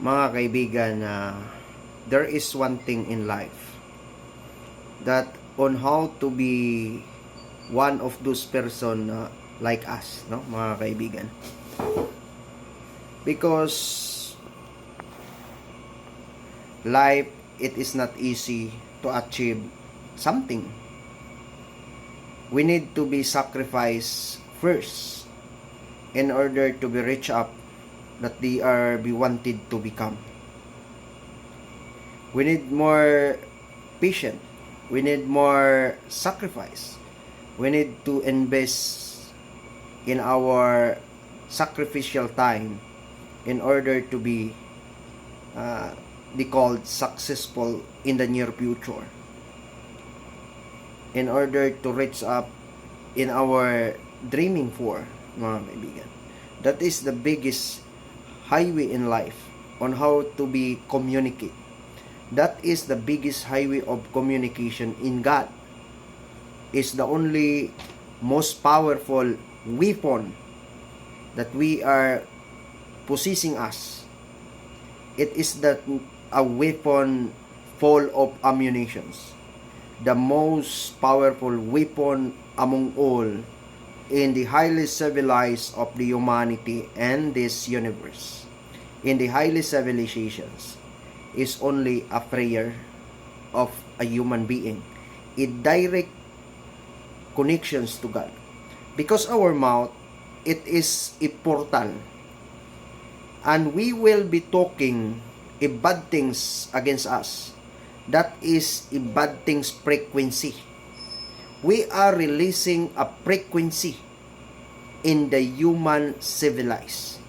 mga kaibigan na there is one thing in life that on how to be one of those person uh, like us no mga kaibigan. Because life it is not easy to achieve something. We need to be sacrificed first in order to be reach up that they are be wanted to become. We need more patient we need more sacrifice. We need to invest in our sacrificial time in order to be uh, be called successful in the near future. In order to reach up in our dreaming for mga kaibigan. That is the biggest highway in life on how to be communicate. That is the biggest highway of communication in God. Is the only most powerful weapon that we are possessing us. It is that a weapon full of ammunitions. The most powerful weapon among all in the highly civilized of the humanity and this universe. In the highly civilizations is only a prayer of a human being. It direct connections to God. Because our mouth it is a portal and we will be talking a bad things against us. That is a bad things frequency we are releasing a frequency in the human civilized.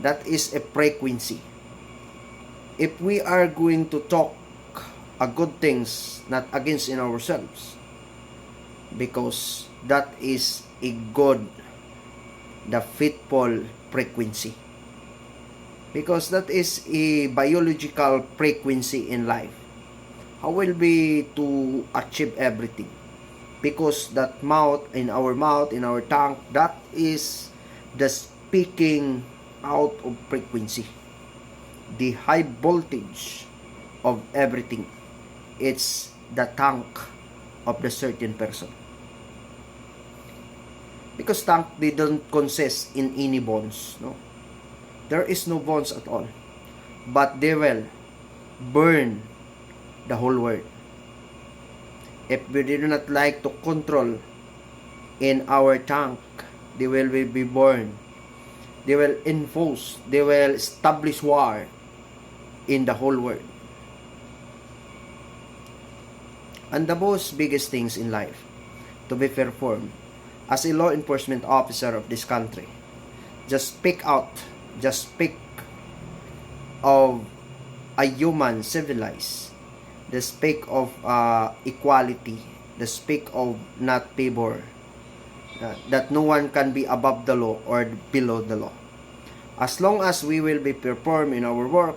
That is a frequency. If we are going to talk a good things not against in ourselves because that is a good the fitful frequency. Because that is a biological frequency in life. How will be to achieve everything because that mouth in our mouth in our tongue that is the speaking out of frequency. The high voltage of everything it's the tank of the certain person. Because tank they don't consist in any bones no? There is no bones at all. But they will burn the whole world if we do not like to control in our tank they will be born they will enforce they will establish war in the whole world. And the most biggest things in life to be performed as a law enforcement officer of this country just speak out just speak of a human civilized the speak of uh, equality the speak of not favor uh, that no one can be above the law or below the law. As long as we will be perform in our work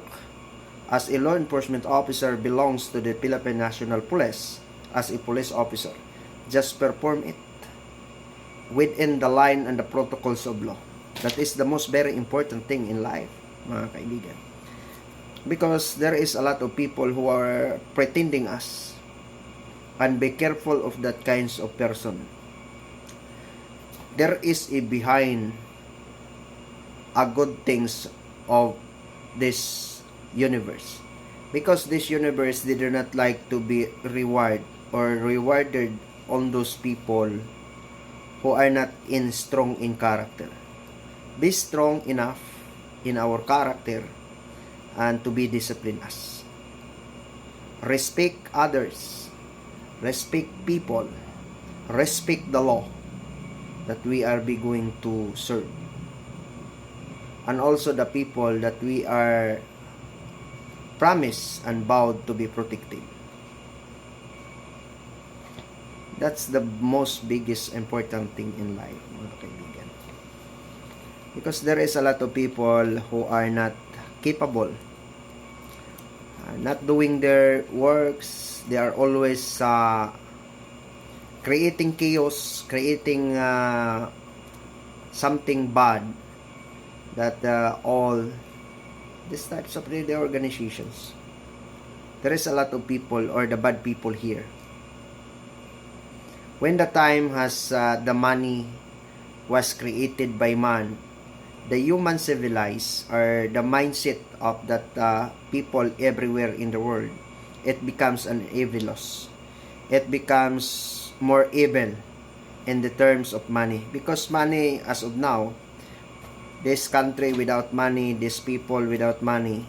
as a law enforcement officer belongs to the Philippine National Police as a police officer just perform it within the line and the protocols of law. That is the most very important thing in life mga kaibigan because there is a lot of people who are pretending us and be careful of that kinds of person. There is a behind a good things of this universe. Because this universe they do not like to be reward or rewarded on those people who are not in strong in character. Be strong enough in our character and to be disciplined us respect others. Respect people. Respect the law that we are be going to serve. And also the people that we are promised and vowed to be protected. That's the most biggest important thing in life mga kaibigan. Because there is a lot of people who are not capable uh, not doing their works they are always uh, creating chaos creating uh, something bad that uh, all these types of the organizations. There is a lot of people or the bad people here. When the time has uh, the money was created by man, the human civilized or the mindset of that uh, people everywhere in the world, it becomes an evilos. It becomes more evil in the terms of money. Because money as of now this country without money these people without money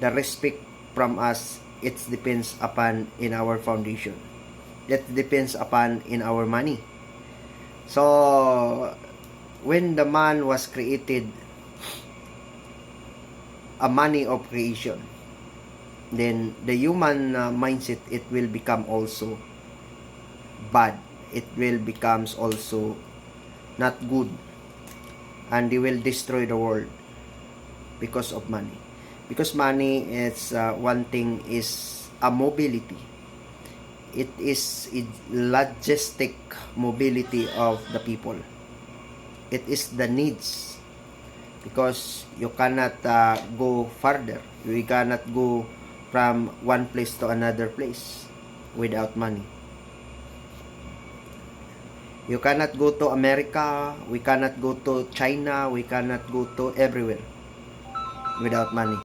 the respect from us it depends upon in our foundation. It depends upon in our money. So when the man was created a money of creation then the human uh, mindset it will become also bad. It will becomes also not good. And they will destroy the world because of money. Because money is uh, one thing is a mobility. It is a logistic mobility of the people it is the needs. Because you cannot uh, go further. We cannot go from one place to another place without money. You cannot go to America, we cannot go to China, we cannot go to everywhere without money.